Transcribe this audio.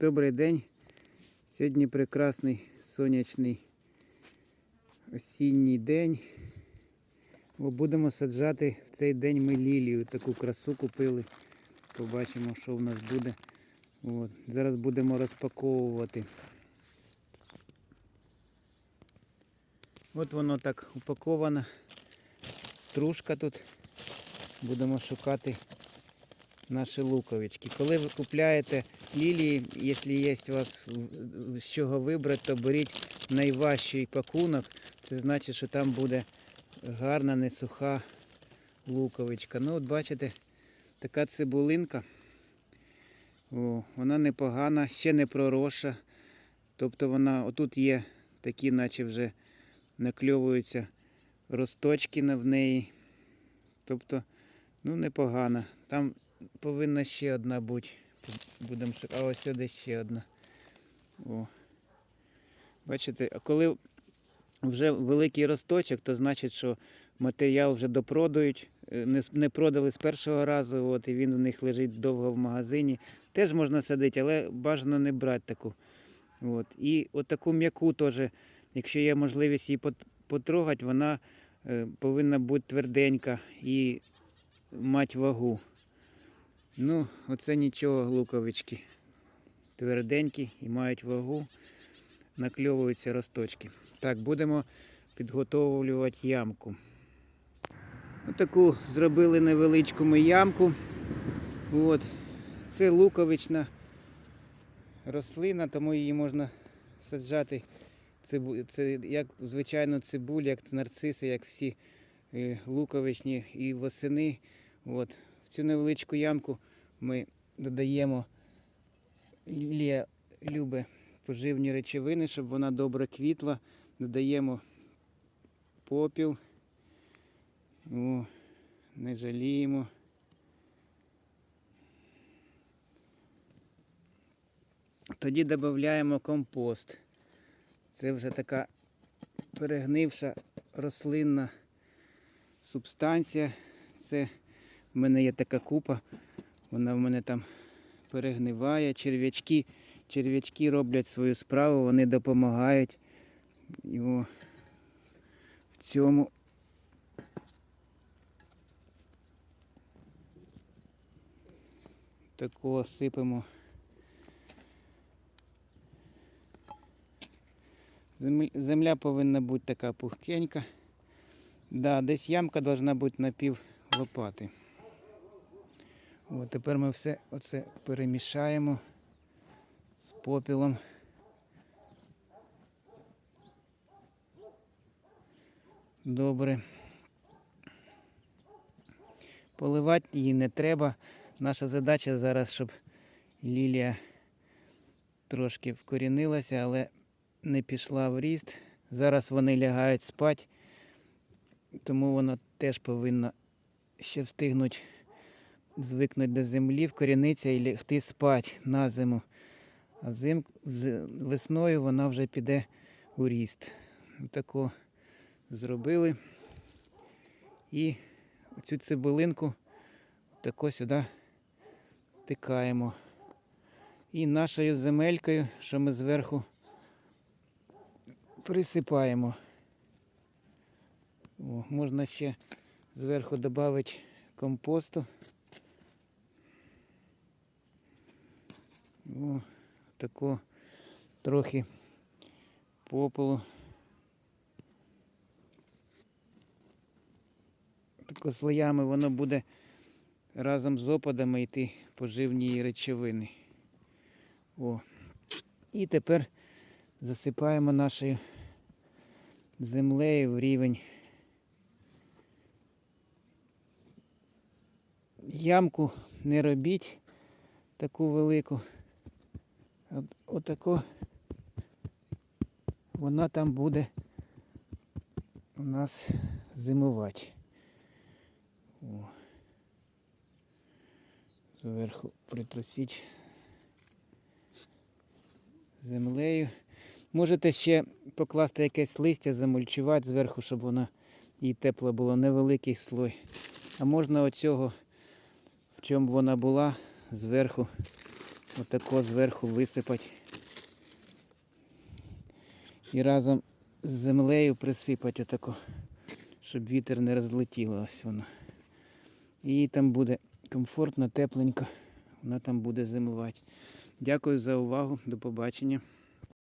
Добрий день. Сьогодні прекрасний сонячний осінній день. Бо будемо саджати в цей день ми лілію. Таку красу купили. Побачимо, що в нас буде. От. Зараз будемо розпаковувати. От воно так упаковано. Стружка тут. Будемо шукати наші луковички. Коли ви купляєте лілії, якщо є у вас з чого вибрати, то беріть найважчий пакунок. Це значить, що там буде гарна, не суха луковичка. Ну, от бачите, така цибулинка. О, вона непогана, ще не проросша. Тобто вона, отут є такі, наче вже накльовуються росточки в неї. Тобто, ну непогана. Там повинна ще одна бути. Будемо шукати. А ось сюди ще одна. О. Бачите, а коли вже великий росточок, то значить, що матеріал вже допродають. Е, Не, продали з першого разу, от, і він у них лежить довго в магазині. Теж можна садити, але бажано не брати таку. От. І от м'яку теж, якщо є можливість її потрогати, вона е, повинна бути тверденька і мати вагу. Ну, оце нічого, луковички. Тверденькі і мають вагу, накльовуються росточки. Так, будемо підготовлювати ямку. Отаку зробили невеличку ми ямку. От. Це луковична рослина, тому її можна саджати. Цибу... Це як звичайно цибуль, як нарциси, як всі е, луковичні і восени. От. Цю невеличку ямку ми додаємо лілія любе поживні речовини, щоб вона добре квітла. Додаємо попіл. О, не жаліємо. Тоді додаємо компост. Це вже така перегнивша рослинна субстанція. Це в мене є така купа. Вона в мене там перегниває. Черв'ячки, черв'ячки роблять свою справу, вони допомагають його в цьому. Такого сипемо. Земля повинна бути така пухкенька. Да, десь ямка повинна бути на пів лопати. От, тепер ми все оце перемішаємо з попілом. Добре. Поливати її не треба. Наша задача зараз, щоб лілія трошки вкорінилася, але не пішла в ріст. Зараз вони лягають спати, тому вона теж повинна ще встигнути звикнути до землі, вкорінитися і лягти спати на зиму. А зим, весною вона вже піде у ріст. Тако зробили. І цю цибулинку тако сюди тикаємо. І нашою земелькою, що ми зверху присипаємо. О, можна ще зверху додати компосту. О, тако трохи попелу. Тако слоями воно буде разом з опадами йти поживні речовини. О. І тепер засипаємо нашою землею в рівень. Ямку не робіть таку велику. От, отако вона там буде у нас зимувати. О. Зверху притрусіть землею. Можете ще покласти якесь листя, замульчувати зверху, щоб воно їй тепло було, невеликий слой. А можна оцього, в чому вона була, зверху отако зверху висипати. І разом з землею присипати отако, щоб вітер не розлетіло ось воно. І там буде комфортно, тепленько. Вона там буде зимувати. Дякую за увагу. До побачення.